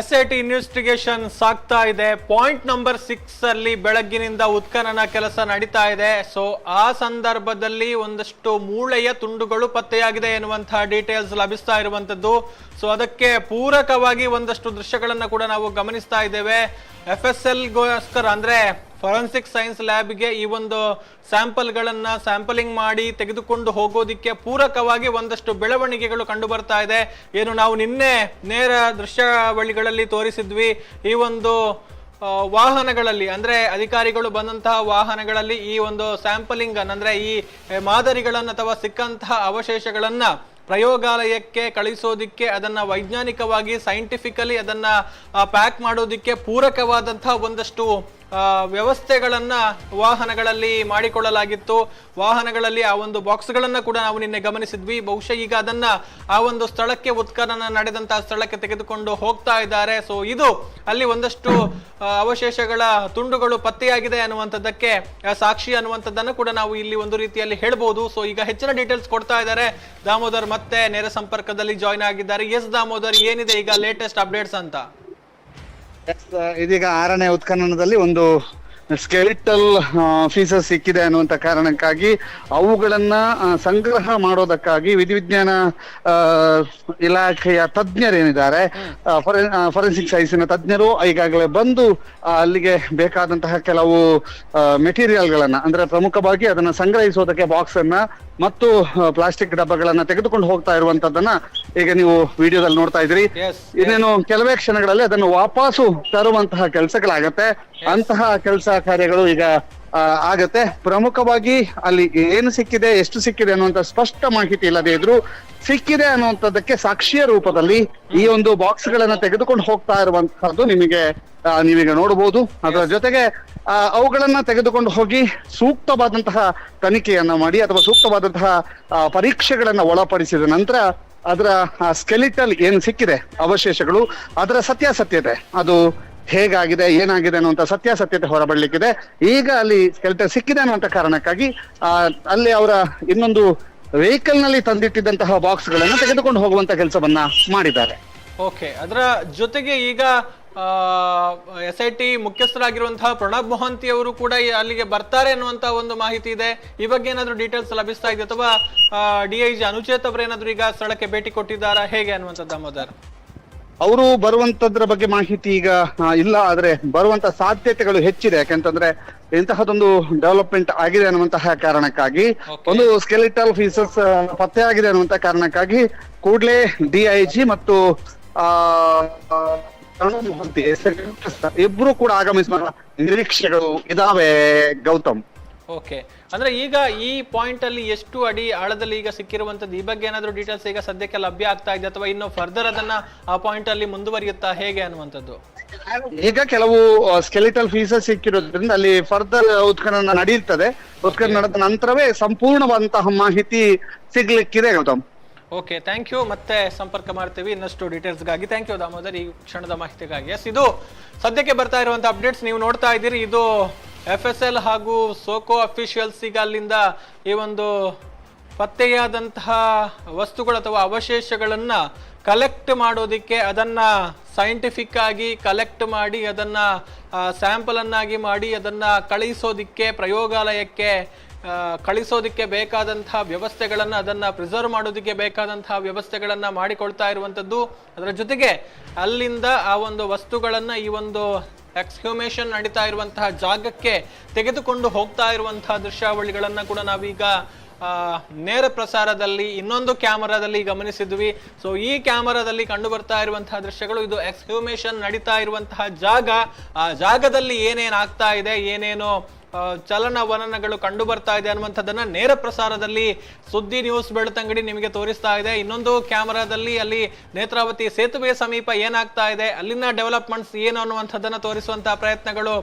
S I T investigation ಸಾಗ್ತಾ ಇದೆ. Point number six ಅಲ್ಲಿ ಬೆಳಗ್ಗಿನಿಂದ ಉತ್ಖನನ ಕೆಲಸ ನಡೀತಾ ಇದೆ. ಸೊ ಆ ಸಂದರ್ಭದಲ್ಲಿ ಒಂದಷ್ಟು ಮೂಳೆಯ ತುಂಡುಗಳು ಪತ್ತೆಯಾಗಿದೆ ಎನ್ನುವಂತಹ ಡೀಟೇಲ್ಸ್ ಲಭಿಸ್ತಾ ಇರುವಂತದ್ದು ಸೊ ಅದಕ್ಕೆ ಪೂರಕವಾಗಿ ಒಂದಷ್ಟು ದೃಶ್ಯಗಳನ್ನ ಕೂಡ ನಾವು ಗಮನಿಸ್ತಾ ಇದ್ದೇವೆ. ಎಫ್ ಎಸ್ ಎಲ್ ಗೋಸ್ಕರ ಅಂದ್ರೆ ಫೊರೆನ್ಸಿಕ್ ಸೈನ್ಸ್ ಲ್ಯಾಬ್ಗೆ ಈ ಒಂದು ಸ್ಯಾಂಪಲ್ಗಳನ್ನು ಸ್ಯಾಂಪಲಿಂಗ್ ಮಾಡಿ ತೆಗೆದುಕೊಂಡು ಹೋಗೋದಿಕ್ಕೆ ಪೂರಕವಾಗಿ ಒಂದಷ್ಟು ಬೆಳವಣಿಗೆಗಳು ಕಂಡು ಬರ್ತಾ ಇದೆ. ಏನು ನಾವು ನಿನ್ನೆ ನೇರ ದೃಶ್ಯಾವಳಿಗಳಲ್ಲಿ ತೋರಿಸಿದ್ವಿ. ಈ ಒಂದು ವಾಹನಗಳಲ್ಲಿ, ಅಂದ್ರೆ ಅಧಿಕಾರಿಗಳು ಬಂದಂತಹ ವಾಹನಗಳಲ್ಲಿ ಈ ಒಂದು ಸ್ಯಾಂಪಲಿಂಗ್ ಅಂದ್ರೆ ಈ ಮಾದರಿಗಳನ್ನು ಅಥವಾ ಸಿಕ್ಕಂತಹ ಅವಶೇಷಗಳನ್ನು ಪ್ರಯೋಗಾಲಯಕ್ಕೆ ಕಳಿಸೋದಿಕ್ಕೆ, ಅದನ್ನ ವೈಜ್ಞಾನಿಕವಾಗಿ ಸೈಂಟಿಫಿಕಲಿ ಅದನ್ನ ಪ್ಯಾಕ್ ಮಾಡೋದಿಕ್ಕೆ ಪೂರಕವಾದಂತಹ ಒಂದಷ್ಟು ವ್ಯವಸ್ಥೆಗಳನ್ನ ವಾಹನಗಳಲ್ಲಿ ಮಾಡಿಕೊಳ್ಳಲಾಗಿತ್ತು. ವಾಹನಗಳಲ್ಲಿ ಆ ಒಂದು ಬಾಕ್ಸ್ಗಳನ್ನು ಕೂಡ ನಾವು ನಿನ್ನೆ ಗಮನಿಸಿದ್ವಿ. ಬಹುಶಃ ಈಗ ಅದನ್ನ ಆ ಒಂದು ಸ್ಥಳಕ್ಕೆ ಉತ್ಖನನ ನಡೆದಂತಹ ಸ್ಥಳಕ್ಕೆ ತೆಗೆದುಕೊಂಡು ಹೋಗ್ತಾ ಇದ್ದಾರೆ. ಸೊ ಇದು ಅಲ್ಲಿ ಒಂದಷ್ಟು ಅವಶೇಷಗಳ ತುಂಡುಗಳು ಪತ್ತೆಯಾಗಿದೆ ಅನ್ನುವಂಥದ್ದಕ್ಕೆ ಸಾಕ್ಷಿ ಅನ್ನುವಂಥದ್ದನ್ನು ಕೂಡ ನಾವು ಇಲ್ಲಿ ಒಂದು ರೀತಿಯಲ್ಲಿ ಹೇಳ್ಬೋದು. ಸೊ ಈಗ ಹೆಚ್ಚಿನ ಡೀಟೇಲ್ಸ್ ಕೊಡ್ತಾ ಇದ್ದಾರೆ. ದಾಮೋದರ್ ಮತ್ತೆ ನೇರ ಸಂಪರ್ಕದಲ್ಲಿ ಜಾಯ್ನ್ ಆಗಿದ್ದಾರೆ. ಎಸ್ ದಾಮೋದರ್, ಏನಿದೆ ಈಗ ಲೇಟೆಸ್ಟ್ ಅಪ್ಡೇಟ್ಸ್ ಅಂತ? ಇದೀಗ ಆರನೇ ಉತ್ಖನನದಲ್ಲಿ ಒಂದು ಸ್ಕೆಲಿಟಲ್ ಫೀಸಸ್ ಸಿಕ್ಕಿದೆ ಅನ್ನುವಂಥ ಕಾರಣಕ್ಕಾಗಿ ಅವುಗಳನ್ನ ಸಂಗ್ರಹ ಮಾಡೋದಕ್ಕಾಗಿ ವಿಧಿವಿಜ್ಞಾನ ಇಲಾಖೆಯ ತಜ್ಞರೇನಿದ್ದಾರೆ ಫೊರೆನ್ಸಿಕ್ ಸೈನ್ಸಿನ ತಜ್ಞರು ಈಗಾಗಲೇ ಬಂದು ಅಲ್ಲಿಗೆ ಬೇಕಾದಂತಹ ಕೆಲವು ಮೆಟೀರಿಯಲ್ಗಳನ್ನ ಅಂದ್ರೆ ಪ್ರಮುಖವಾಗಿ ಅದನ್ನ ಸಂಗ್ರಹಿಸೋದಕ್ಕೆ ಬಾಕ್ಸ್ ಅನ್ನ ಮತ್ತು ಪ್ಲಾಸ್ಟಿಕ್ ಡಬ್ಬಗಳನ್ನ ತೆಗೆದುಕೊಂಡು ಹೋಗ್ತಾ ಇರುವಂತದ್ದನ್ನ ಈಗ ನೀವು ವಿಡಿಯೋದಲ್ಲಿ ನೋಡ್ತಾ ಇದ್ದೀರಿ. ಎಸ್ ಇನ್ನೇನು ಕೆಲವೇ ಕ್ಷಣಗಳಲ್ಲಿ ಅದನ್ನು ವಾಪಸ್ಸು ತರುವಂತಹ ಕೆಲಸಗಳಾಗತ್ತೆ. ಅಂತಹ ಕೆಲಸ ಕಾರ್ಯಗಳು ಈಗ ಆಗತ್ತೆ. ಪ್ರಮುಖವಾಗಿ ಅಲ್ಲಿ ಏನು ಸಿಕ್ಕಿದೆ ಎಷ್ಟು ಸಿಕ್ಕಿದೆ ಅನ್ನುವಂತ ಸ್ಪಷ್ಟ ಮಾಹಿತಿ ಇಲ್ಲದೆ ಇದ್ರು ಸಿಕ್ಕಿದೆ ಅನ್ನುವಂಥದ್ದಕ್ಕೆ ಸಾಕ್ಷಿಯ ರೂಪದಲ್ಲಿ ಈ ಒಂದು ಬಾಕ್ಸ್ ಗಳನ್ನ ತೆಗೆದುಕೊಂಡು ಹೋಗ್ತಾ ಇರುವಂತಹದ್ದು ನಿಮಗೆ ನೀವೀಗ ನೋಡಬಹುದು ಅದರ ಜೊತೆಗೆ ಆ, ಅವುಗಳನ್ನ ತೆಗೆದುಕೊಂಡು ಹೋಗಿ ಸೂಕ್ತವಾದಂತಹ ತನಿಖೆಯನ್ನ ಮಾಡಿ ಅಥವಾ ಸೂಕ್ತವಾದಂತಹ ಪರೀಕ್ಷೆಗಳನ್ನ ಒಳಪಡಿಸಿದ ನಂತರ ಅದರ ಸ್ಕೆಲಿಟಲ್ ಏನು ಸಿಕ್ಕಿದೆ ಅವಶೇಷಗಳು ಅದರ ಸತ್ಯಾಸತ್ಯತೆ ಅದು ಹೇಗಾಗಿದೆ ಏನಾಗಿದೆ ಅನ್ನುವಂತ ಸತ್ಯಾಸತ್ಯತೆ ಹೊರಬರ್ಲಿಕ್ಕಿದೆ. ಈಗ ಅಲ್ಲಿ ಸ್ಕೆಲ್ಟರ್ ಸಿಕ್ಕಿದೆ ಅನ್ನುವಂತ ಕಾರಣಕ್ಕಾಗಿ ಆ, ಅಲ್ಲಿ ಅವರ ಇನ್ನೊಂದು ವೆಹಿಕಲ್ನಲ್ಲಿ ತಂದಿಟ್ಟಿದ್ದಂತಹ ಬಾಕ್ಸ್ಗಳನ್ನು ತೆಗೆದುಕೊಂಡು ಹೋಗುವಂತ ಕೆಲಸವನ್ನ ಮಾಡಿದ್ದಾರೆ. ಓಕೆ ಅದರ ಜೊತೆಗೆ ಈಗ ಎಸ್ ಐ ಟಿ ಮುಖ್ಯಸ್ಥರಾಗಿರುವಂತಹ ಪ್ರಣಬ್ ಮೊಹಂತಿ ಅವರು ಕೂಡ ಅಲ್ಲಿಗೆ ಬರ್ತಾರೆ ಅನ್ನುವಂತ ಒಂದು ಮಾಹಿತಿ ಇದೆ. ಈ ಬಗ್ಗೆ ಏನಾದ್ರು ಡೀಟೇಲ್ಸ್ ಲಭಿಸ್ತಾ ಇದೆ ಅಥವಾ ಡಿ ಐ ಜಿ ಅನುಚೇತ್ ಅವರು ಏನಾದ್ರು ಈಗ ಸ್ಥಳಕ್ಕೆ ಭೇಟಿ ಕೊಟ್ಟಿದ್ದಾರಾ? ಹೇಗೆ ಅನ್ನುವಂಥದ್ದು ದಾಮೋದರ್? ಅವರು ಬರುವಂತದ್ರ ಬಗ್ಗೆ ಮಾಹಿತಿ ಈಗ ಇಲ್ಲ ಆದ್ರೆ ಬರುವಂತ ಸಾಧ್ಯತೆಗಳು ಹೆಚ್ಚಿದೆ ಯಾಕಂತಂದ್ರೆ ಇಂತಹದೊಂದು ಡೆವಲಪ್ಮೆಂಟ್ ಆಗಿದೆ ಅನ್ನುವಂತಹ ಕಾರಣಕ್ಕಾಗಿ ಒಂದು ಸ್ಕೆಲಿಟಲ್ ಫೀಸಸ್ ಪತ್ತೆ ಆಗಿದೆ ಅನ್ನುವಂತ ಕಾರಣಕ್ಕಾಗಿ ಕೂಡ್ಲೇ ಡಿಐಜಿ ಮತ್ತು ಆ ಇಬ್ರು ಕೂಡ ಆಗಮಿಸುವ ನಿರೀಕ್ಷೆಗಳು ಇದಾವೆ ಗೌತಮ್ ಓಕೆ ಅಂದ್ರೆ ಈಗ ಈ ಪಾಯಿಂಟ್ ಅಲ್ಲಿ ಎಷ್ಟು ಅಡಿ ಆಳದಲ್ಲಿ ಈಗ ಸಿಕ್ಕಿರುವಂತದ್ದು ಈ ಬಗ್ಗೆ ಏನಾದರೂ ಡೀಟೇಲ್ಸ್ ಈಗ ಸದ್ಯಕ್ಕೆ ಲಭ್ಯ ಆಗ್ತಾ ಇದೆ ಅಥವಾ ಇನ್ನು ಫರ್ದರ್ ಅದನ್ನ ಆ ಪಾಯಿಂಟ್ ಅಲ್ಲಿ ಮುಂದುವರಿಯುತ್ತಾ ಹೇಗೆ ಅನ್ನುವಂಥದ್ದು? ಈಗ ಕೆಲವು ಸ್ಕೆಲಿಟಲ್ ಫೀಸಸ್ ಸಿಕ್ಕಿರೋದ್ರಿಂದ ಅಲ್ಲಿ ಫರ್ದರ್ ಉತ್ಖನನ ನಡೆಯುತ್ತದೆ ಉತ್ಖನನ ನಡೆದ ನಂತರವೇ ಸಂಪೂರ್ಣವಾದಂತಹ ಮಾಹಿತಿ ಸಿಗ್ಲಿಕ್ಕಿದೆ ಗೌತಮ್. ಓಕೆ ಥ್ಯಾಂಕ್ ಯು ಮತ್ತೆ ಸಂಪರ್ಕ ಮಾಡ್ತೀವಿ ಇನ್ನಷ್ಟು ಡೀಟೇಲ್ಸ್ಗಾಗಿ ಥ್ಯಾಂಕ್ ಯು ದಾಮೋದರ್ ಈ ಕ್ಷಣದ ಮಾಹಿತಿಗಾಗಿ. ಎಸ್ ಇದು ಸದ್ಯಕ್ಕೆ ಬರ್ತಾ ಇರುವಂತ ಅಪ್ಡೇಟ್ಸ್ ನೀವು ನೋಡ್ತಾ ಇದ್ದೀರಿ. ಇದು ಎಫ್ ಎಸ್ ಎಲ್ ಹಾಗೂ ಸೋಕೋ ಅಫಿಷಿಯಲ್ಸಿಗೆ ಅಲ್ಲಿಂದ ಈ ಒಂದು ಪತ್ತೆಯಾದಂತಹ ವಸ್ತುಗಳು ಅಥವಾ ಅವಶೇಷಗಳನ್ನು ಕಲೆಕ್ಟ್ ಮಾಡೋದಕ್ಕೆ ಅದನ್ನ ಸೈಂಟಿಫಿಕ್ ಆಗಿ ಕಲೆಕ್ಟ್ ಮಾಡಿ ಅದನ್ನ ಸ್ಯಾಂಪಲನ್ನಾಗಿ ಮಾಡಿ ಅದನ್ನ ಕಳಿಸೋದಿಕ್ಕೆ, ಪ್ರಯೋಗಾಲಯಕ್ಕೆ ಕಳಿಸೋದಕ್ಕೆ ಕಳಿಸೋದಿಕ್ಕೆ ಬೇಕಾದಂತಹ ವ್ಯವಸ್ಥೆಗಳನ್ನು ಅದನ್ನ ಪ್ರಿಸರ್ವ್ ಮಾಡೋದಕ್ಕೆ ಬೇಕಾದಂತಹ ವ್ಯವಸ್ಥೆಗಳನ್ನು ಮಾಡಿಕೊಳ್ತಾ ಇರುವಂಥದ್ದು ಅದರ ಜೊತೆಗೆ ಅಲ್ಲಿಂದ ಆ ಒಂದು ವಸ್ತುಗಳನ್ನು ಈ ಒಂದು ಎಕ್ಸ್ಹ್ಯೂಮೇಷನ್ ನಡೀತಾ ಇರುವಂತಹ ಜಾಗಕ್ಕೆ ತೆಗೆದುಕೊಂಡು ಹೋಗ್ತಾ ಇರುವಂತಹ ದೃಶ್ಯಾವಳಿಗಳನ್ನ ಕೂಡ ನಾವೀಗ ನೇರ ಪ್ರಸಾರದಲ್ಲಿ ಇನ್ನೊಂದು ಕ್ಯಾಮರಾದಲ್ಲಿ ಗಮನಿಸಿದ್ವಿ. ಸೊ ಈ ಕ್ಯಾಮರಾದಲ್ಲಿ ಕಂಡು ಬರ್ತಾ ಇರುವಂತಹ ದೃಶ್ಯಗಳು, ಇದು ಎಕ್ಸ್ಕ್ಯೂಮೇಷನ್ ನಡೀತಾ ಇರುವಂತಹ ಜಾಗ. ಆ ಜಾಗದಲ್ಲಿ ಏನೇನು ಆಗ್ತಾ ಇದೆ, ಏನೇನು ಚಲನವಲನಗಳು ಕಂಡು ಬರ್ತಾ ಇದೆ ಅನ್ನುವಂಥದ್ದನ್ನ ನೇರ ಪ್ರಸಾರದಲ್ಲಿ ಸುದ್ದಿ ನ್ಯೂಸ್ ಬೆಳತಂಗಡಿ ನಿಮಗೆ ತೋರಿಸ್ತಾ ಇದೆ. ಇನ್ನೊಂದು ಕ್ಯಾಮರಾದಲ್ಲಿ ಅಲ್ಲಿ ನೇತ್ರಾವತಿ ಸೇತುವೆ ಸಮೀಪ ಏನಾಗ್ತಾ ಇದೆ, ಅಲ್ಲಿನ ಡೆವಲಪ್ಮೆಂಟ್ಸ್ ಏನು ಅನ್ನುವಂಥದ್ದನ್ನ ತೋರಿಸುವಂತಹ ಪ್ರಯತ್ನಗಳು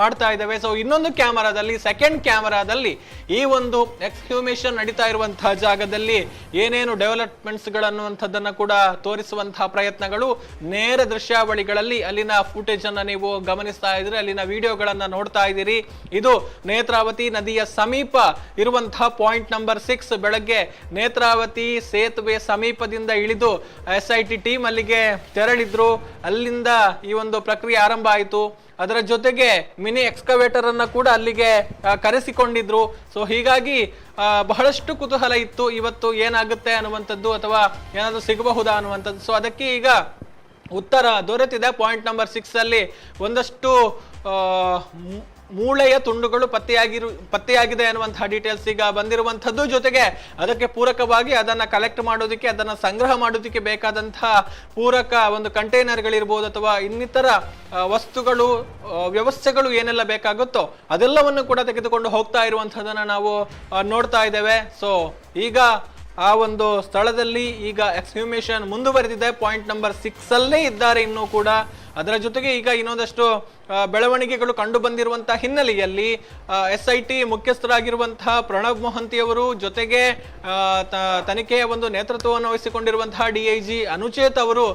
ಮಾಡ್ತಾ ಇದ್ದಾವೆ. ಸೊ ಇನ್ನೊಂದು ಕ್ಯಾಮರಾದಲ್ಲಿ ಸೆಕೆಂಡ್ ಕ್ಯಾಮರಾದಲ್ಲಿ ಈ ಒಂದು ಎಕ್ಸ್ಕ್ಯೂಮೇಷನ್ ನಡೀತಾ ಇರುವಂತಹ ಜಾಗದಲ್ಲಿ ಏನೇನು ಡೆವಲಪ್ಮೆಂಟ್ಸ್ ಗಳನ್ನುವಂಥದ್ದನ್ನ ಕೂಡ ತೋರಿಸುವಂತಹ ಪ್ರಯತ್ನಗಳು ನೇರ ದೃಶ್ಯಾವಳಿಗಳಲ್ಲಿ ಅಲ್ಲಿನ ಫುಟೇಜ್ ಅನ್ನ ನೀವು ಗಮನಿಸ್ತಾ ಇದ್ರೆ, ಅಲ್ಲಿನ ವಿಡಿಯೋಗಳನ್ನ ನೋಡ್ತಾ ಇದ್ದೀರಿ. ಇದು ನೇತ್ರಾವತಿ ನದಿಯ ಸಮೀಪ ಇರುವಂತಹ ಪಾಯಿಂಟ್ ನಂಬರ್ ಸಿಕ್ಸ್ ಬೆಳಗ್ಗೆ ನೇತ್ರಾವತಿ ಸೇತುವೆ ಸಮೀಪದಿಂದ ಇಳಿದು ಎಸ್ ಐ ಟಿ ಟೀಮ್ ಅಲ್ಲಿಗೆ ತೆರಳಿದ್ರು. ಅಲ್ಲಿಂದ ಈ ಒಂದು ಪ್ರಕ್ರಿಯೆ ಆರಂಭ ಆಯಿತು. ಅದರ ಜೊತೆಗೆ ಮಿನಿ ಎಕ್ಸ್ಕವೇಟರ್ ಅನ್ನ ಕೂಡ ಅಲ್ಲಿಗೆ ಕರೆಸಿಕೊಂಡಿದ್ರು. ಸೊ, ಹೀಗಾಗಿ ಬಹಳಷ್ಟು ಕುತೂಹಲ ಇತ್ತು. ಇವತ್ತು ಏನಾಗುತ್ತೆ ಅನ್ನುವಂಥದ್ದು ಅಥವಾ ಏನಾದರೂ ಸಿಗಬಹುದಾ ಅನ್ನುವಂಥದ್ದು. ಸೊ, ಅದಕ್ಕೆ ಈಗ ಉತ್ತರ ದೊರೆತಿದೆ ಪಾಯಿಂಟ್ ನಂಬರ್ ಸಿಕ್ಸ್ ಅಲ್ಲಿ. ಒಂದಷ್ಟು ಮೂಳೆಯ ತುಂಡುಗಳು ಪತ್ತೆಯಾಗಿರು, ಪತ್ತೆಯಾಗಿದೆ ಅನ್ನುವಂತಹ ಡೀಟೇಲ್ಸ್ ಈಗ ಬಂದಿರುವಂಥದ್ದು. ಜೊತೆಗೆ ಅದಕ್ಕೆ ಪೂರಕವಾಗಿ ಅದನ್ನ ಕಲೆಕ್ಟ್ ಮಾಡೋದಕ್ಕೆ, ಅದನ್ನ ಸಂಗ್ರಹ ಮಾಡೋದಕ್ಕೆ ಬೇಕಾದಂತಹ ಪೂರಕ ಒಂದು ಕಂಟೈನರ್ಗಳಿರ್ಬೋದು ಅಥವಾ ಇನ್ನಿತರ ವಸ್ತುಗಳು ವ್ಯವಸ್ಥೆಗಳು ಏನೆಲ್ಲ ಬೇಕಾಗುತ್ತೋ ಅದೆಲ್ಲವನ್ನು ಕೂಡ ತೆಗೆದುಕೊಂಡು ಹೋಗ್ತಾ ಇರುವಂಥದ್ದನ್ನು ನಾವು ನೋಡ್ತಾ ಇದ್ದೇವೆ. ಸೊ ಈಗ ಆ ಒಂದು ಸ್ಥಳದಲ್ಲಿ ಈಗ ಎಕ್ಸ್ಹ್ಯೂಮೇಷನ್ ಮುಂದುವರೆದಿದೆ. ಪಾಯಿಂಟ್ ನಂಬರ್ ಸಿಕ್ಸಲ್ಲೇ ಇದ್ದಾರೆ. ಇನ್ನೂ ಕೂಡ ಅದರ ಜೊತೆಗೆ ಈಗ ಇನ್ನೊಂದಷ್ಟು ಬೆಳವಣಿಗೆಗಳು ಕಂಡು ಬಂದಿರುವಂತಹ ಹಿನ್ನೆಲೆಯಲ್ಲಿ ಎಸ್ ಐ ಟಿ ಮುಖ್ಯಸ್ಥರಾಗಿರುವಂತಹ ಪ್ರಣಬ್ ಮೊಹಂತಿ ಅವರು ಜೊತೆಗೆ ತನಿಖೆಯ ಒಂದು ನೇತೃತ್ವವನ್ನು ವಹಿಸಿಕೊಂಡಿರುವಂತಹ ಡಿ ಐ ಜಿ ಅನುಚೇತ್ ಅವರು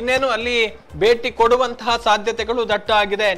ಇನ್ನೇನು ಅಲ್ಲಿ ಭೇಟಿ ಕೊಡುವಂತಹ ಸಾಧ್ಯತೆಗಳು ದಟ್ಟ ಆಗಿದೆ.